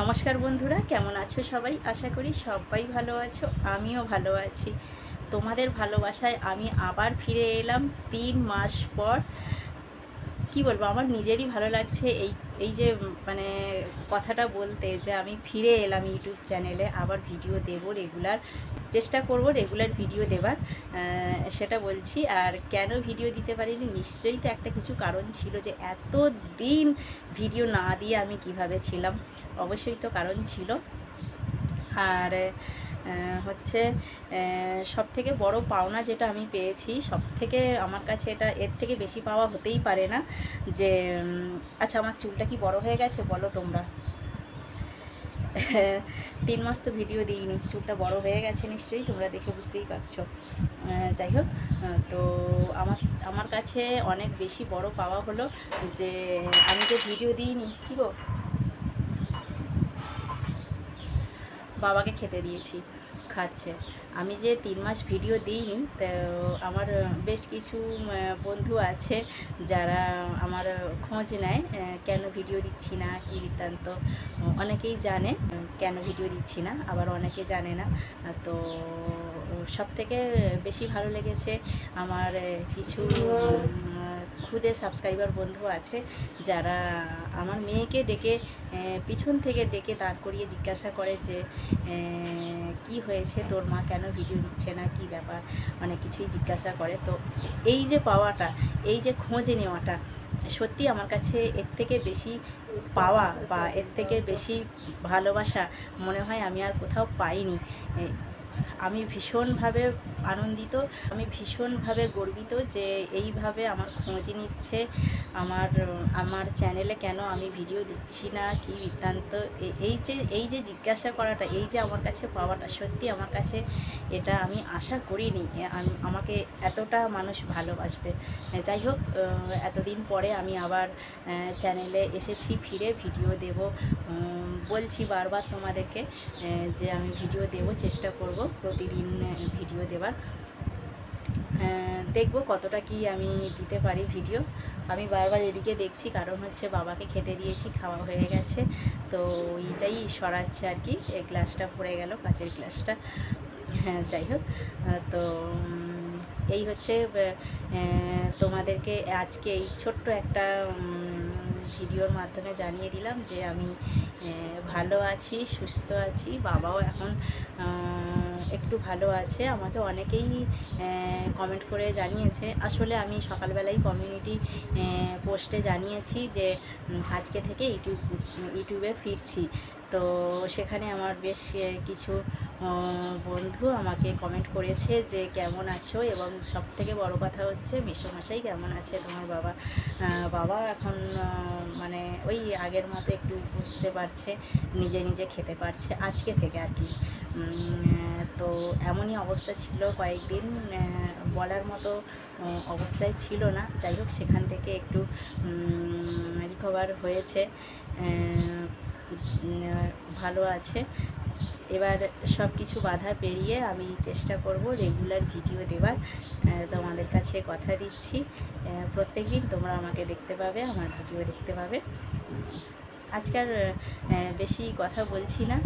নমস্কার বন্ধুরা, কেমন আছো সবাই? আশা করি সবাই ভালো আছো, আমিও ভালো আছি। তোমাদের ভালোবাসায় আমি আবার ফিরে এলাম তিন মাস পর। কি বলব, আমার নিজেরই ভালো লাগছে এই এই যে মানে কথাটা বলতে যে আমি ফিরে এলাম ইউটিউব চ্যানেলে, আবার ভিডিও দেব রেগুলার। চেষ্টা করব রেগুলার ভিডিও দেবার সেটা বলছি। আর কেন ভিডিও দিতে পারিনি? নিশ্চয়ই তো একটা কিছু কারণ ছিল যে এত দিন ভিডিও না দিয়ে আমি কীভাবে ছিলাম? অবশ্যই তো কারণ ছিল। আর হচ্ছে সব থেকে বড় পাওনা যেটা আমি পেয়েছি সব থেকে আমার কাছে এটা এর থেকে বেশি পাওয়া হতেই পারে না যে আচ্ছা আমার চুলটা কি বড় হয়ে গেছে বলো তোমরা? তিন মাস তো ভিডিও দিইনি, চুলটা বড় হয়ে গেছে নিশ্চয়ই, তোমরা দেখে বুঝতেই পারছ। যাই হোক তো আমার আমার কাছে অনেক বেশি বড় পাওয়া হলো যে আমি যে ভিডিও দিইনি, কী গো? বাবাকে খেতে দিয়েছি, খাচ্ছে। আমি যে তিন মাস ভিডিও দিইনি, তো আমার বেশ কিছু বন্ধু আছে যারা আমার খোঁজ নেয় কেন ভিডিও দিচ্ছি না, কী বৃত্তান্ত অনেকেই জানে কেন ভিডিও দিচ্ছি না, আবার অনেকে জানে না। তো সব থেকে বেশি ভালো লেগেছে আমার কিছু খুদে সাবস্ক্রাইবার বন্ধু আছে, যারা আমার মেয়েকে ডেকে পিছন থেকে ডেকে দাঁড় করিয়ে জিজ্ঞাসা করে যে কি হয়েছে, তোর মা কেন ভিডিও দিচ্ছে না, কি ব্যাপার, অনেক কিছুই জিজ্ঞাসা করে। তো, এই যে পাওয়াটা, এই যে খোঁজ নেওয়াটা সত্যি আমার কাছে এর থেকে বেশি পাওয়া বা এর থেকে বেশি ভালোবাসা মনে হয় আমি আর কোথাও পাইনি। আমি ভীষণভাবে আনন্দিত, আমি ভীষণভাবে গর্বিত যে এইভাবে আমার খোঁজ নিচ্ছে, আমার আমার চ্যানেলে কেন আমি ভিডিও দিচ্ছি না, কি বৃত্তান্ত এই যে এই যে জিজ্ঞাসা করাটা, এই যে আমার কাছে পাওয়াটা, সত্যি আমার কাছে এটা আমি আশা করিনি। আমাকে এতটা মানুষ ভালোবাসবে। যাই হোক এতদিন পরে আমি আবার চ্যানেলে এসেছি, ফিরে ভিডিও দেব। বলছি বারবার তোমাদেরকে যে আমি ভিডিও দেব, চেষ্টা করব। প্রতিদিন ভিডিও আহ, দেখব কতটা কি আমি দিতে পারি ভিডিও আমি বারবার এদিকে দেখছি কারণ হচ্ছে বাবাকে খেতে দিয়েছি খাওয়া হয়ে গেছে। তো এইটাই সরাচ্ছে আর কি এই গ্লাসটা পড়ে গেল কাঁচের গ্লাসটা হ্যাঁ যাই হোক। তো এই হচ্ছে তোমাদেরকে আজকে এই ছোট্ট একটা ভিডিওর মাধ্যমে জানিয়ে দিলাম যে আমি ভালো আছি, সুস্থ আছি, বাবাও এখন একটু ভালো আছে। আমাকে অনেকেই কমেন্ট করে জানিয়েছে। আসলে আমি সকালবেলাই কমিউনিটি পোস্টে জানিয়েছি যে আজকে থেকে ইউটিউব, ইউটিউবে ফিরছি। তো সেখানে আমার বেশ কিছু বন্ধু আমাকে কমেন্ট করেছে যে কেমন আছো এবং সব থেকে বড় কথা হচ্ছে মেসোমশাই কেমন আছে তোমার বাবা? বাবা এখন মানে ওই আগের মতো একটু বুঝতে পারছে, নিজে নিজে খেতে পারছে আজকে থেকে আর কি। তো এমনই অবস্থা ছিল কয়েকদিন বলার মতো অবস্থায় ছিল না। যাই হোক, সেখান থেকে একটু রিকভার হয়েছে। ভালো আছে। এবার সব কিছু বাধা পেরিয়ে আমি চেষ্টা করব রেগুলার ভিডিও দেবার। তোমাদের কাছে কথা দিচ্ছি। প্রত্যেক দিন তোমরা আমাকে দেখতে পাবে, আমার ভিডিও দেখতে পাবে। আজকাল বেশি কথা বলছি না।